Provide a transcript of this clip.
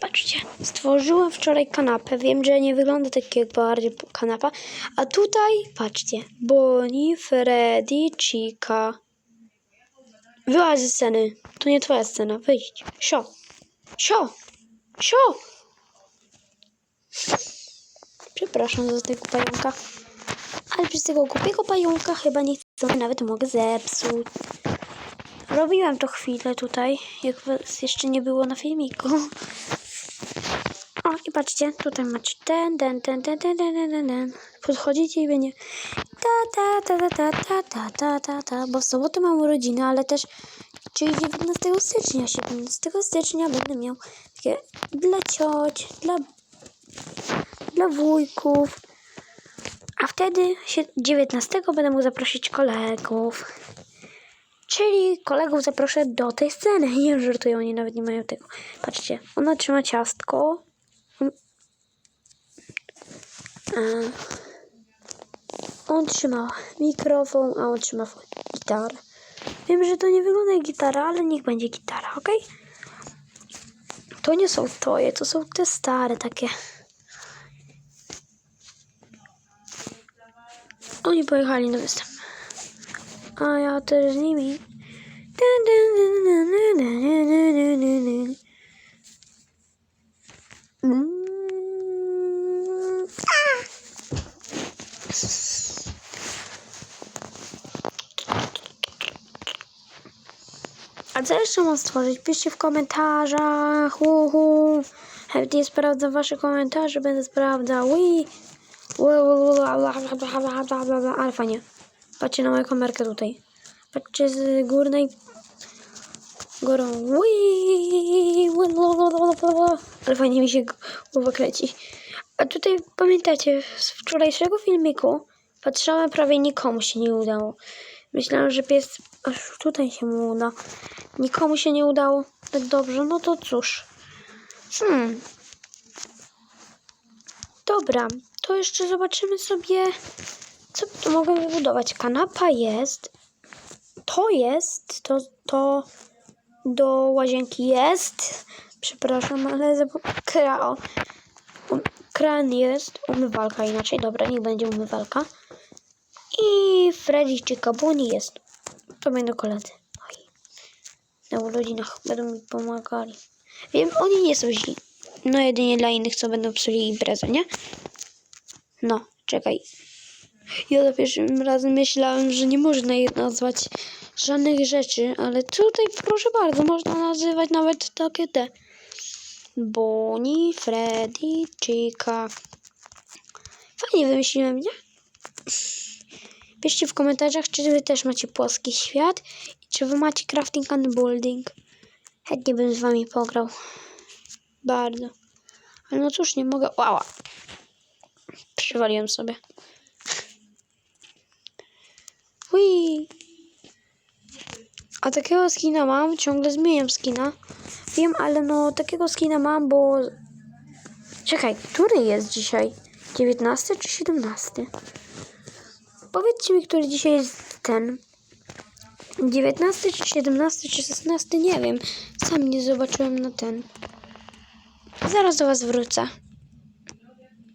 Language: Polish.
Patrzcie, stworzyłem wczoraj kanapę. Wiem, że nie wygląda tak jak bardziej kanapa. A tutaj, patrzcie, Bonnie, Freddy, Chica. Wyłaź ze sceny. To nie twoja scena. Wyjdź. Sio. Sio. Sio. Przepraszam za tego pająka. Ale przez tego głupiego pająka chyba nie chcę, nawet mogę zepsuć. Robiłam to chwilę tutaj, jak was jeszcze nie było na filmiku. O, i patrzcie, tutaj macie ten, ten, ten, ten, ten, ten, ten, ten. Podchodzicie i będzie ta, ta, ta, ta, ta, ta, ta, ta, ta, bo w sobotę mam urodziny, ale też, czyli 19 stycznia, 17 stycznia będę miał takie dla cioć, dla, dla wujków, a wtedy się 19 będę mógł zaprosić kolegów. Czyli kolegów zaproszę do tej sceny. Nie żartują, oni nawet nie mają tego. Patrzcie, ona trzyma ciastko. On trzyma mikrofon, a on trzyma gitarę. Wiem, że to nie wygląda jak gitara, ale niech będzie gitara, ok? To nie są twoje, to są te stare takie. Oni pojechali na występ a ja też z nimi. A co jeszcze mam stworzyć? Piszcie w komentarzach. Uhu. Chętnie sprawdzę wasze komentarze, będę sprawdzał. Ui. Ale fajnie. Patrzcie na moją kamerkę tutaj. Patrzcie z górnej górą. Ui. Ale fajnie mi się głowa kręci. A tutaj pamiętacie, z wczorajszego filmiku patrzałem, prawie nikomu się nie udało. Myślałem, że pies aż tutaj się mu uda. Nikomu się nie udało tak dobrze, no to cóż. Hmm. Dobra, to jeszcze zobaczymy sobie, tu mogę wybudować. Kanapa jest. To jest, to, to do łazienki jest. Przepraszam, ale kra, um, kran jest. Umywalka inaczej, dobra, niech będzie umywalka. I Freddy czy Kabuni jest. To będą koledzy. Oj. Na urodzinach będą mi pomagali. Wiem, oni nie są źli. No jedynie dla innych, co będą psuli imprezę, nie? No, czekaj. Ja za pierwszym razem myślałem, że nie można je nazwać żadnych rzeczy, ale tutaj proszę bardzo, można nazywać nawet takie te. Bonnie, Freddy, Chica. Fajnie wymyśliłem, nie? Piszcie w komentarzach, czy wy też macie płaski świat i czy wy macie crafting and building. Chętnie bym z wami pograł. Bardzo. Ale no cóż, nie mogę. Łała. Przywaliłem sobie. Ui. A takiego skina mam, ciągle zmieniam skina. Wiem, ale no takiego skina mam, bo... Czekaj, który jest dzisiaj? 19 czy 17? Powiedzcie mi, który dzisiaj jest ten. 19 czy 17 czy 16? Nie wiem. Sam nie zobaczyłem na ten. Zaraz do was wrócę.